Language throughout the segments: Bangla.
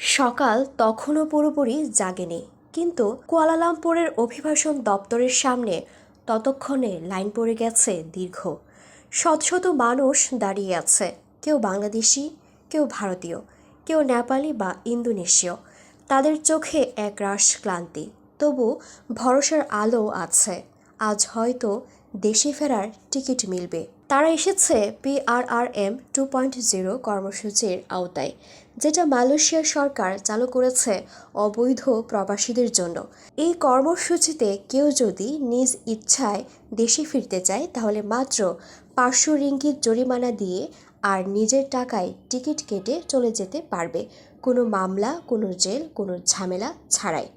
সকাল তখনও পুরোপুরি জাগেনি। কিন্তু কুয়ালালামপুরের অভিবাসন দপ্তরের সামনে ততক্ষণে লাইন পড়ে গেছে দীর্ঘ। শত শত মানুষ দাঁড়িয়ে আছে। কেউ বাংলাদেশি, কেউ ভারতীয়, কেউ নেপালি বা ইন্দোনেশীয়। তাদের চোখে একরাশ ক্লান্তি। তবু ভরসার আলো আছে। আজ হয়তো দেশে ফেরার টিকিট মিলবে। তারা এসেছে পিআরআরএম টু পয়েন্ট জিরো কর্মসূচির আওতায়, যেটা মালয়েশিয়া সরকার চালু করেছে অবৈধ প্রবাসীদের জন্য। এই কর্মসূচিতে কেউ যদি নিজ ইচ্ছায় দেশে ফিরতে চায়, তাহলে মাত্র পাঁচশো রিঙ্গিত জরিমানা দিয়ে আর নিজের টাকায় টিকিট কেটে চলে যেতে পারবে। কোনো মামলা, কোনো জেল, কোনো ঝামেলা ছাড়াই।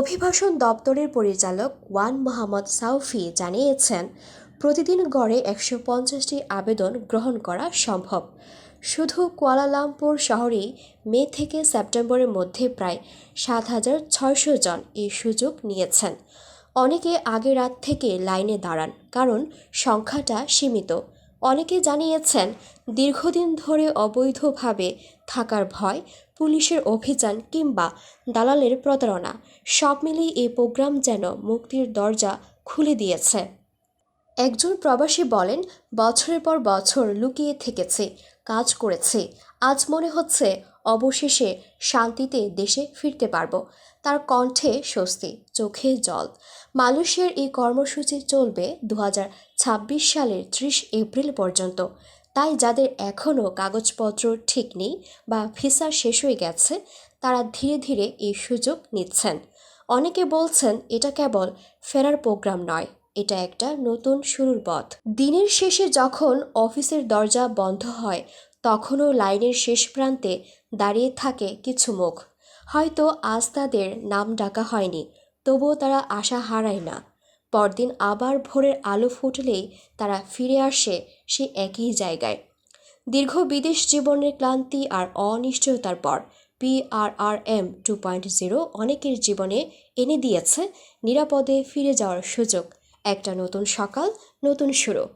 অভিবাসন দপ্তরের পরিচালক ওয়ান মোহাম্মদ সাউফি জানিয়েছেন প্রতিদিন গড়ে একশো পঞ্চাশটি আবেদন গ্রহণ করা সম্ভব। শুধু কুয়ালালামপুর শহরেই মে থেকে সেপ্টেম্বরের মধ্যে প্রায় সাত হাজার ছয়শো জন এই সুযোগ নিয়েছেন। অনেকে আগে রাত থেকে লাইনে দাঁড়ান, কারণ সংখ্যাটা সীমিত। অনেকে জানিয়েছেন, দীর্ঘদিন ধরে অবৈধভাবে থাকার ভয়, পুলিশের অভিযান কিংবা দালালের প্রতারণা, সব মিলিয়ে এই প্রোগ্রাম যেন মুক্তির দরজা খুলে দিয়েছে। একজন প্রবাসী বলেন, বছরের পর বছর লুকিয়ে থেকেছে, কাজ করেছে। আজ মনে হচ্ছে অবশেষে শান্তিতে দেশে ফিরতে পারব। তার কণ্ঠে স্বস্তি, চোখে জল। মালয়েশিয়ার এই কর্মসূচি চলবে দু হাজার ছাব্বিশ সালের ত্রিশ এপ্রিল পর্যন্ত। তাই যাদের এখনও কাগজপত্র ঠিক নেই বা ভিসা শেষ হয়ে গেছে, তারা ধীরে ধীরে এই সুযোগ নিচ্ছেন। অনেকে বলছেন, এটা কেবল ফেরার প্রোগ্রাম নয়। এটা একটা নতুন শুরুর পথ। দিনের শেষে যখন অফিসের দরজা বন্ধ হয়, তখনও লাইনের শেষ প্রান্তে দাঁড়িয়ে থাকে কিছু মুখ। হয়তো আজ তাদের নাম ডাকা হয়নি, তবুও তারা আশা হারায় না। পরদিন আবার ভোরের আলো ফুটলেই তারা ফিরে আসে সে একই জায়গায়। দীর্ঘ বিদেশ জীবনের ক্লান্তি আর অনিশ্চয়তার পর পিআরআরএম টু পয়েন্ট জিরো অনেকের জীবনে এনে দিয়েছে নিরাপদে ফিরে যাওয়ার সুযোগ। একটা নতুন সকাল নতুন শুরু।